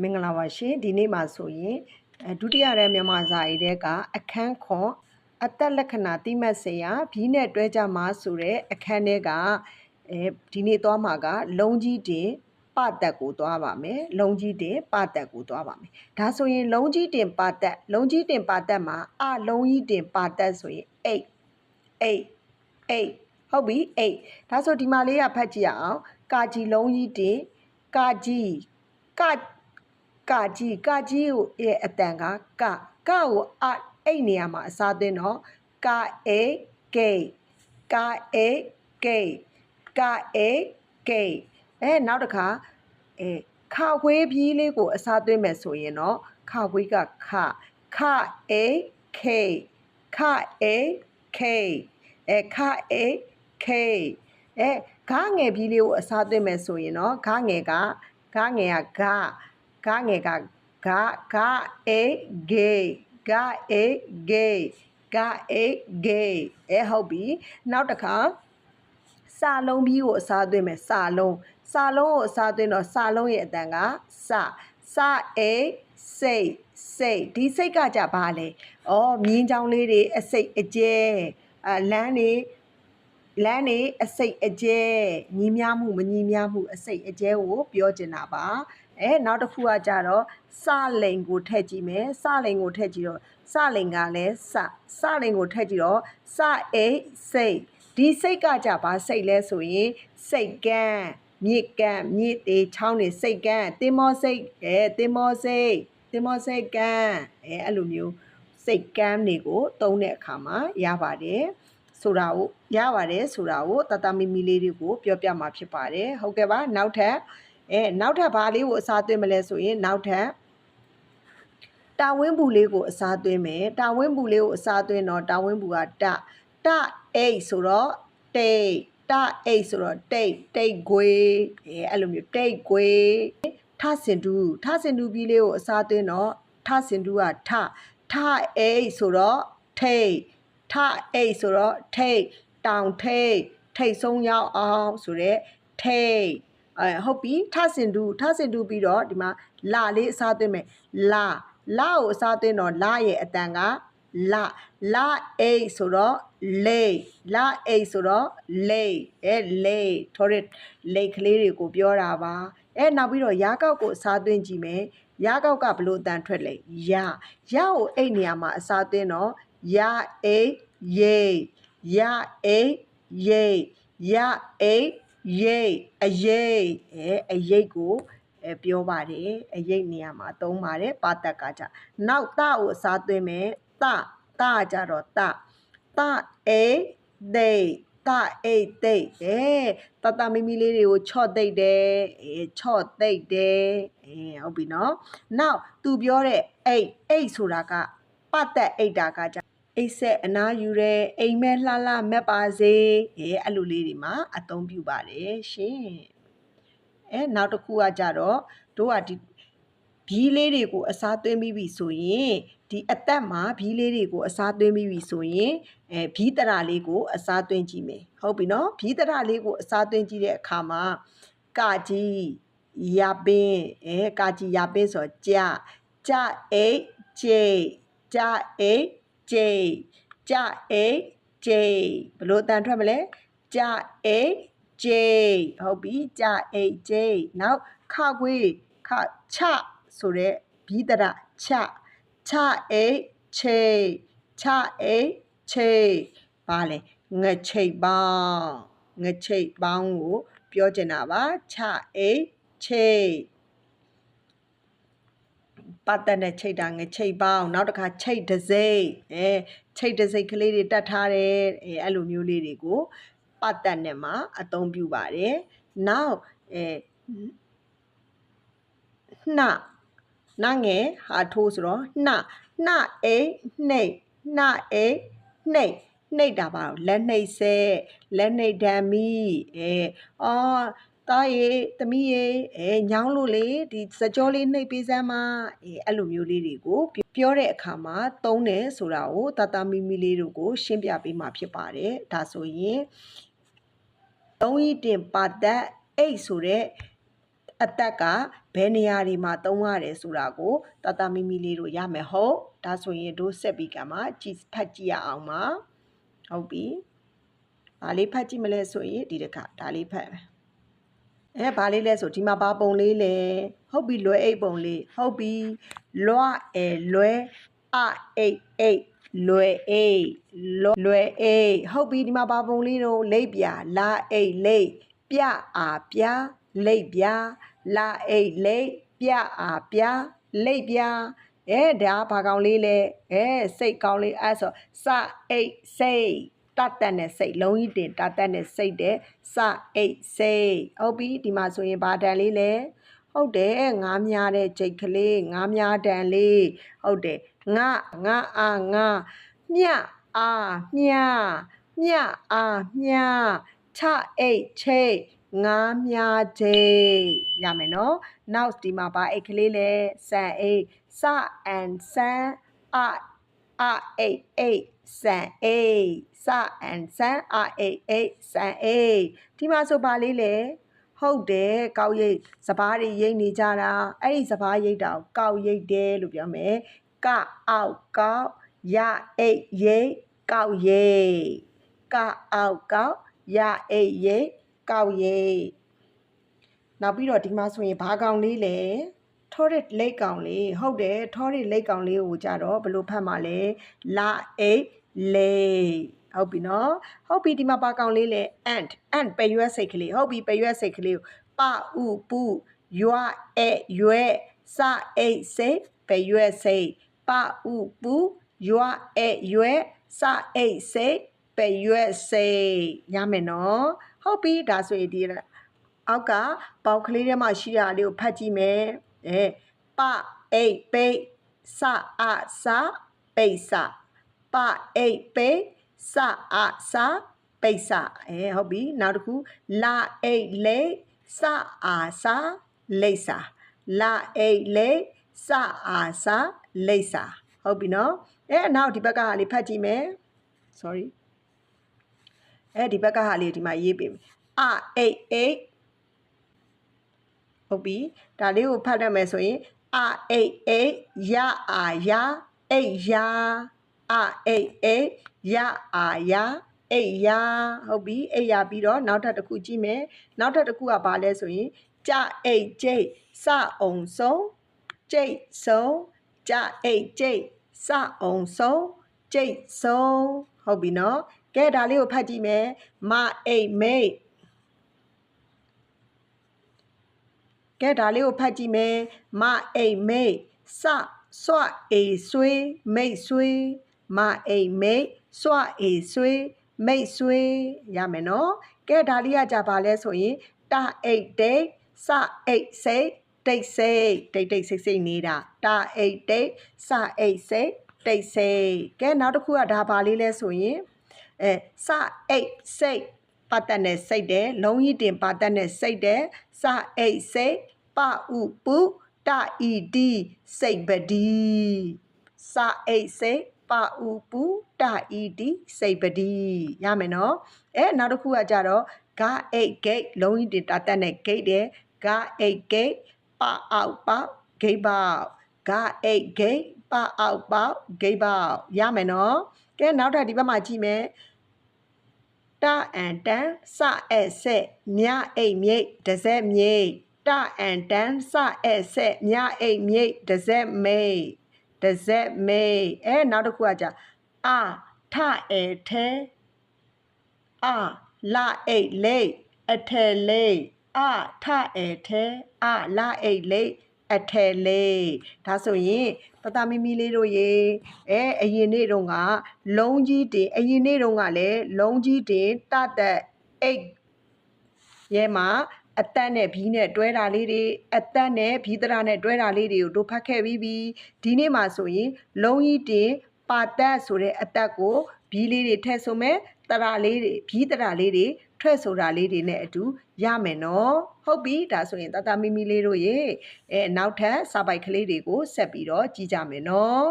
မင်္ဂလာပါရှင်ဒီနေ့မှာဆိုရင်အဲဒုတိယရမြန်မာစာရေးတဲ့ကအခန်းခွန်အသက်လက္ခဏာတိမတ်စရာဘီးနဲ့တွဲကြမှာဆိုတဲ့အခန်းထဲကအဲဒီနေ့သွားမှာက လုံကြီးတင်ပတက်ကိုသွားပါမယ်လုံကြီးတင်ပတက်ကိုသွားပါမယ်ဒါဆိုရင်လုံကြီးတင်ပတက်လုံကြီးတင်ပတက်မှာအလုံကြီးတင်ပတက်ဆိုရင်အိတ်အိတ်အိတ်ဟုတ်ပြီအိတ်ဒါဆိုဒီမှာလေးကဖတ်ကြည့်ရအောင်ကာကြီးလုံးကြီးတင်ကာကြီးက ကာကြီးကာကြီးကိုရဲ့အတန်ကကကကိုအအိတ်နေရာမှာအစားသွင်းတော့ကာအေကေကာအေကေကာအေကေအဲနောက်တစ်ခါအဲခဝေးပြီးလေးကိုအစားသွင်းမယ်ဆိုရင်တော့ခဝေးကခခအေကေခအေကေအဲခအေကေအဲဂါငယ်ပြီးလေးကိုအစားသွင်းမယ်ဆိုရင်တော့ဂါငယ်ကဂါငယ်ကဂါ ဂါငယ်ကဂါဂါအေဂေဂါအေဂေဂါအေဂေအဲဟုတ်ပြီနောက်တစ်ခါစာလုံးပြီးကိုအစားသွင်းမယ်စာလုံးစာလုံးကိုအစားသွင်းတော့စာလုံးရဲ့အတန်ကစစအေစိတ်စိတ်ဒီစိတ်ကကြပါလေဩမြင်းချောင်းလေးတွေအစိတ်အကျဲအလန်းတွေလမ်းနေအစိတ်အကျဲညီးများမှုမညီးများမှုအစိတ်အကျဲကိုပြောချင်တာပါ အဲနောက်တစ်ခုကကြတော့စလိန်ကိုထည့်ကြည့်မယ်စလိန်ကိုထည့်ကြည့်တော့စလိန်ကလည်းစစလိန်ကိုထည့်ကြည့်တော့စအိတ်စိတ်ဒီစိတ်ကကြပါစိတ်လဲဆိုရင်စိတ်ကန်းမြစ်ကန်းမြစ်သေးချောင်းနေစိတ်ကန်းတင်မောစိတ်အဲတင်မောစိတ်တင်မောစိတ်ကန်းအဲအဲ့လိုမျိုးစိတ်ကန်းတွေကိုသုံးတဲ့အခါမှာရပါတယ်ဆိုတာကိုရပါတယ်ဆိုတာကိုတတမီမီလေးတွေကိုပြောပြမှာဖြစ်ပါတယ်ဟုတ်ကဲ့ပါနောက်ထပ် အဲနောက်ထပ်ဘာလေးကိုအစားသွင်းမလဲဆိုရင်နောက်ထပ်တာဝင်းဘူးလေးကိုအစားသွင်းမယ်တာဝင်းဘူးလေးကိုအစားသွင်းတော့တာဝင်းဘူးကတတအိတ်ဆိုတော့တိတ်တအိတ်ဆိုတော့တိတ်တိတ်ခွေအဲအဲ့လိုမျိုးတိတ်ခွေထစင်တူထစင်တူပြီးလေးကိုအစားသွင်းတော့ထစင်တူကထထအိတ်ဆိုတော့ထိတ်ထအိတ်ဆိုတော့ထိတ်တောင်ထိတ်ထိတ်ဆုံးရောက်အောင်ဆိုတော့ထိတ် အဲဟုတ်ပြီထစင်တူထစင်တူပြီးတော့ဒီမှာလာလေးအစားသွင်းမယ်လာလာကိုအစားသွင်းတော့လာရဲ့အတန်ကလာလာအိတ်ဆိုတော့လေလာအိတ်ဆိုတော့လေအဲလေထော်ရလေကလေးတွေကိုပြောတာပါအဲနောက်ပြီးတော့ရာကောက်ကိုအစားသွင်းကြည့်မယ်ရာကောက်ကဘလို့အတန်ထွက်လဲရာရာကိုအိတ်နေရာမှာအစားသွင်းတော့ရာအိတ်ယေရာအိတ်ယေရာအိတ် ရိတ်အရိတ်အဲအရိတ်ကိုအဲပြောပါတယ်အရိတ်နေရာမှာသုံးပါတယ်ပါတက်ကကြနောက်တကိုအစားသွင်းမယ်တတကြတော့တတအေဒိတ်တအိတ်သိတ်အဲတတမီမီလေးတွေကိုချော့သိတ်တယ်အဲချော့သိတ်တယ်အဲဟုတ်ပြီနော်နောက်သူပြောတဲ့အိတ်အိတ်ဆိုတာကပတ်သက်အိတ်တာကကြ အိတ်ဆက်အနာယူရဲအိမ်မဲလှလှမက်ပါစေအဲအဲ့လိုလေးတွေမှာအသုံးပြုပါတယ်ရှင်အဲနောက်တစ်ခုကကြတော့တို့ကဒီဘီးလေးတွေကိုအစားသွင်းပြီးပြီဆိုရင်ဒီအသက်မှာဘီးလေးတွေကိုအစားသွင်းပြီးပြီဆိုရင်အဲဘီးတရလေးကိုအစားသွင်းကြည့်မယ်ဟုတ်ပြီနော်ဘီးတရလေးကိုအစားသွင်းကြည့်တဲ့အခါမှာကာကြီးရပင်းအဲကာကြီးရပင်းဆိုကြကြအိတ်ဂျေကြအိတ် ဂျေကြအိတ်ဂျေဘလို့အတန်ထွက်မလဲကြအိတ်ဂျေဟုတ်ပြီကြအိတ်ဂျေနောက်ခခွေးခချဆိုတဲ့ဘီးတရချချအိတ်ချေချအိတ်ချေပါလေငချိတ်ပေါင်းငချိတ်ပေါင်းကိုပြောချင်တာပါချအိတ်ချေ ပတ်သက်တဲ့ချိတ်တာငချိတ်ပေါင်းနောက်တစ်ခါချိတ်တစိမ့်အဲချိတ်တစိမ့်ကလေးတွေတတ်ထားတယ်အဲအဲ့လိုမျိုးလေးတွေကိုပတ်သက်နဲ့မှာအသုံးပြုပါတယ်နောက်အဲနှနငယ်ဟာထိုးဆိုတော့နှနှအိတ်နှိတ်နှအိတ်နှိတ်နှိတ်တာပါတော့လက်နှိတ်ဆဲလက်နှိတ်ဓာမီအဲအော် တားရေသမီးရေအဲညောင်းလို့လေဒီစကြောလေးနှိပ်ပေးစမ်းမအဲအဲ့လိုမျိုးလေးတွေကိုပြောတဲ့အခါမှာသုံးတယ်ဆိုတာကိုတာတာမီမီလေးတို့ကို ရှင်းပြပေးမှာဖြစ်ပါတယ်ဒါဆိုရင်သုံးဤတင်ပါသက်အိတ်ဆိုတဲ့အအသက်ကဘယ်နေရာတွေမှာသုံးရတယ်ဆိုတာကိုတတမီမီလေးတို့ရမယ်ဟုတ်ဒါဆိုရင်တို့ဆက်ပြီးကမှကြည်ဖတ်ကြည့်ရအောင်ပါဟုတ်ပြီဘာလေးဖတ်ကြည့်မလဲဆိုရင်ဒီတစ်ခါဒါလေးဖတ်မယ် အဲဘာလေးလဲဆိုဒီမှာဘာပုံလေးလဲဟုတ်ပြီလွယ်အိတ်ပုံလေးဟုတ်ပြီလွားအဲလွယ်အအိတ်အိတ်လွယ်အိတ်လွယ်အိတ်ဟုတ်ပြီဒီမှာဘာပုံလေးတော့လိပ်ပြလာအိတ်လိပ်ပြအာပြလိပ်ပြလာအိတ်လိပ်ပြအာပြလိပ်ပြအဲဒါဘာကောင်လေးလဲအဲစိတ်ကောင်းလေးအဲ့ဆိုစအိတ်စိတ် တတ်တက်နဲ့စိတ်လုံးကြီးတင်တတ်တက်နဲ့စိတ်တဲ့စအိတ်စိတ်ဟုတ်ပြီဒီမှာဆိုရင်ဘာတန်လေးလဲဟုတ်တယ်ငားများတဲ့ကြိတ်ကလေးငားများတန်လေးဟုတ်တယ်ငါငါအာငါမြအာမြမြအာမြချအိတ်ချိတ်ငားများချိတ်ရမယ်နော်နောက်ဒီမှာပါအိတ်ကလေးလဲစံအိတ်စ and စံအအအိတ်အိတ် စံအိတ်စ and စံအအိတ်အိတ်စံအိတ်ဒီမှာဆိုပါလေးလေဟုတ်တယ်ကောက်ရိတ်စပားတွေရိတ်နေကြတာအဲ့ဒီစပားရိတ်တာကိုကောက်ရိတ်တယ်လို့ပြောမယ်ကအောက်ကောက်ရအိတ်ရိတ်ကောက်ရိတ်ကအောက်ကောက်ရအိတ်ရိတ်ကောက်ရိတ်နောက်ပြီးတော့ဒီမှာဆိုရင်ဘာကောင်လေးလဲ ထောရစ်လိတ်ကောင်လေးဟုတ်တယ်ထောရစ်လိတ်ကောင်လေးကိုကြတော့ဘယ်လိုဖတ်မှာလဲလာအိတ်လေဟုတ်ပြီနော်ဟုတ်ပြီဒီမှာပါကောင်လေးလဲ ant ant ပဲရွက်စိတ်ကလေးဟုတ်ပြီပဲရွက်စိတ်ကလေးကိုပဥပူရွာအဲရွဲစအိတ်စိတ်ပဲရွက်စိတ်ပဥပူရွာအဲရွဲစအိတ်စိတ်ပဲရွက်စိတ်ရမယ်နော်ဟုတ်ပြီဒါဆိုရင်ဒီအောက်ကပေါက်ကလေးထဲမှာရှိတာလေးကိုဖတ်ကြည့်မယ် အဲပအိတ်ပိတ်စအစပိတ်စပအိတ်ပိတ်စအစပိတ်စအဲဟုတ်ပြီနောက်တစ်ခုလာအိတ်လိတ်စအာစလိတ်စာလာအိတ်လိတ်စအာစလိတ်စာဟုတ်ပြီနော်အဲနောက်ဒီဘက်ကဟာလေးဖတ်ကြည့်မယ် sorry အဲဒီဘက်ကဟာလေးဒီမှာရေးပေးမယ်အအိတ်အိတ် ဟုတ်ပြီဒါလေးကိုဖတ်ရမယ်ဆိုရင်အအိတ်အိတ်ရအာရအိတ်ရာအအိတ်အိတ်ရအာရအိတ်ရာဟုတ်ပြီအိတ်ရာပြီးတော့နောက်ထပ်တစ်ခုကြည့်မယ်နောက်ထပ်တစ်ခုကဘာလဲဆိုရင်ကြအိတ်ကျိတ်စအောင်ဆုံးကျိတ်ဆုံးကြအိတ်ကျိတ်စအောင်ဆုံးကျိတ်ဆုံးဟုတ်ပြီနော်ကဲဒါလေးကိုဖတ်ကြည့်မယ်မအိတ်မိတ် ကဲဒါလေးကိုဖတ်ကြည့်မယ်မအိတ်မိတ်စဆွအေဆွေးမိတ်ဆွေးမအိတ်မိတ်ဆွအေဆွေးမိတ်ဆွေးရမယ်နော်ကဲဒါလေးကကြပါလဲဆိုရင်တအိတ်တိတ်စအိတ်စိတ်တိတ်စိတ်တိတ်တိတ်စိတ်စိတ်နေတာတအိတ်တိတ်စအိတ်စိတ်တိတ်စိတ်ကဲနောက်တစ်ခုကဒါပါလေးလဲဆိုရင်အဲစအိတ်စိတ်ပတ်သက်နဲ့စိတ်တယ်လုံးကြီးတင်ပတ်သက်နဲ့စိတ်တယ်စအိတ်စိတ် ပဥပုတဤတိစိတ်ပတိစအိတ်စိတ်ပဥပုတဤတိစိတ်ပတိရမယ်နော်အဲနောက်တစ်ခုကကြတော့ဂအိတ်ဂိတ်လုံးကြီးတင်ပတ်သက်နဲ့ဂိတ်တယ်ဂအိတ်ဂိတ်ပအောက်ပေါက်ဂိတ်ပေါက်ဂအိတ်ဂိတ်ပအောက်ပေါက်ဂိတ်ပေါက်ရမယ်နော်ကဲနောက်ထပ်ဒီဘက်မှာကြည့်မယ်တအန်တန်စအက်ဆက်မြအိတ်မြိတ်ဒဇက်မြိတ် တအန်တန်စအက်ဆက်မြအိတ်မြိတ်ဒဇက်မိတ်ဒဇက်မိတ်အဲနောက်တစ်ခုကကြာအာထအဲထဲအာလာအိတ်လိတ်အထဲလိတ်အာထအဲထဲအာလာအိတ်လိတ်အထဲလေးဒါဆိုရင်တတမီမီလေးတို့ရေအဲအရင်နေ့တုန်းကလုံးကြီးတင်အရင်နေ့တုန်းကလည်းလုံးကြီးတင်တတက်အိတ်ရဲမှာ အသက်နဲ့ဘီးနဲ့တွဲတာလေးတွေအသက်နဲ့ဘီးတရာနဲ့တွဲတာလေးတွေကိုတို့ဖတ်ခဲ့ပြီးပြီဒီနေ့မှာဆိုရင်လုံးကြီးတင်ပါတက်ဆိုတဲ့အသက်ကိုဘီးလေးတွေထည့်ဆိုမဲ့တရာလေးတွေဘီးတရာလေးတွေထွက်ဆိုတာလေးတွေနဲ့အတူရမယ်နော်ဟုတ်ပြီဒါဆိုရင်တတမီမီလေးတို့ရေအဲနောက်ထပ်စာပိုက်ကလေးတွေကိုဆက်ပြီးတော့ကြည့်ကြမယ်နော်